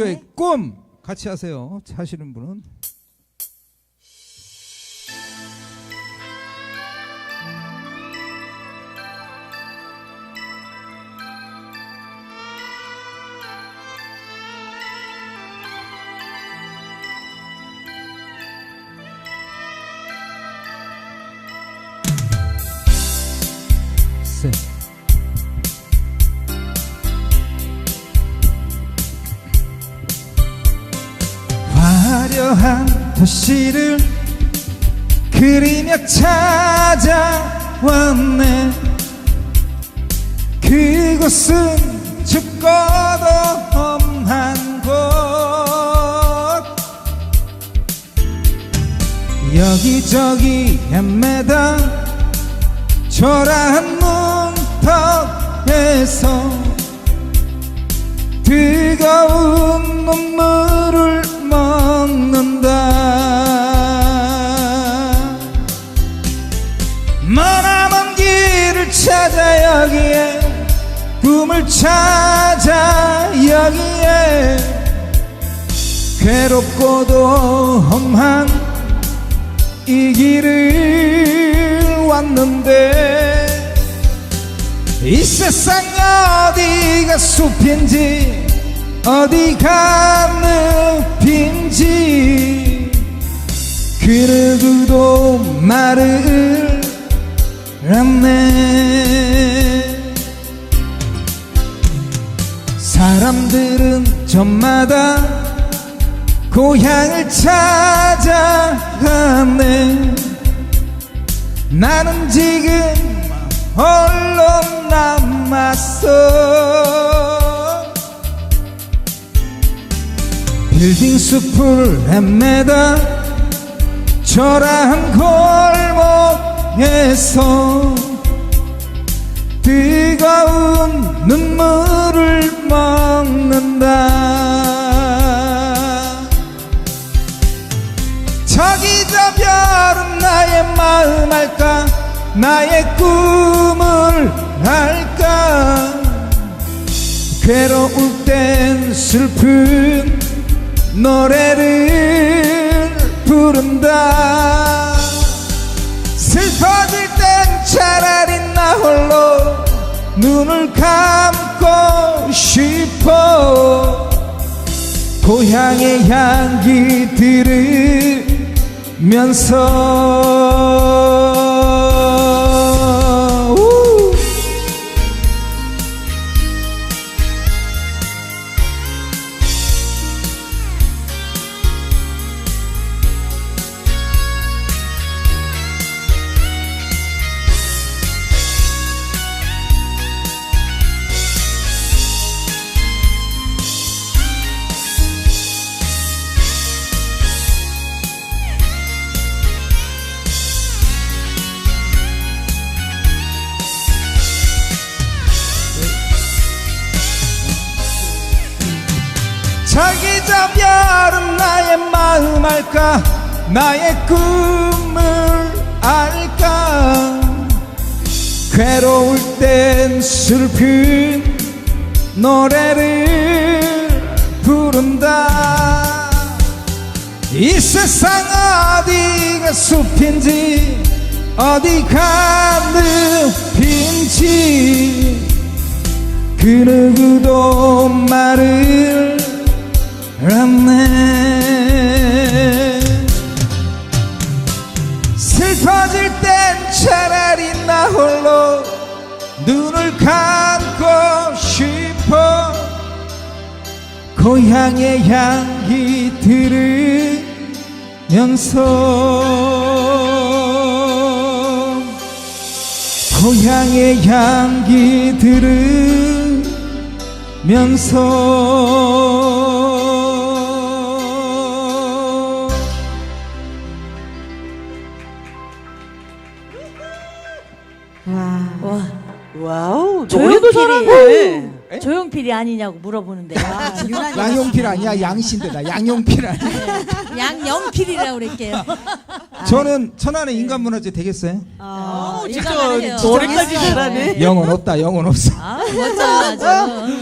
자, 조항조의 꿈 같이 하세요. 하시는 분은 셋. 화려한 도시를 그리며 찾아왔네. 그곳은 춥고도 험한 곳. 여기저기 헤매다 초라한 문턱에서 뜨거운 눈물 꿈을 찾아 여기에 괴롭고도 험한 이 길을 왔는데 이 세상 어디가 숲인지 어디가 늪인지 사람들은 저마다 고향을 찾아 가네. 나는 지금 홀로 남았어. 빌딩 숲을 헤매다 초라한 골목에서 뜨거운 나의 꿈을 알까? 괴로울 땐 슬픈 노래를 부른다. 슬퍼질 땐 차라리 나 홀로 눈을 감고 싶어. 고향의 향기 들으면서 저기 저 별은 나의 마음 알까? 나의 꿈을 알까? 괴로울 땐 슬픈 노래를 부른다. 이 세상 어디가 숲인지 어디가 늪인지. 그 누구도 말을 눈을 감고 싶어 고향의 향기 들으면서 고향의 향기 들으면서 와, 와 우, 조용필이. 노래도 잘하네. 조용필이 아니냐고 물어보는데 아, 유난히 양용필 아니야 양신데 나 양용필 아니야 양영필이라고 그럴게요. 저는 천안의 인간문화재 되겠어요? 아, 진짜 일단은 해요. 노래까지 잘하네. 영혼 없다 영혼 없어 아, 멋져. 아주.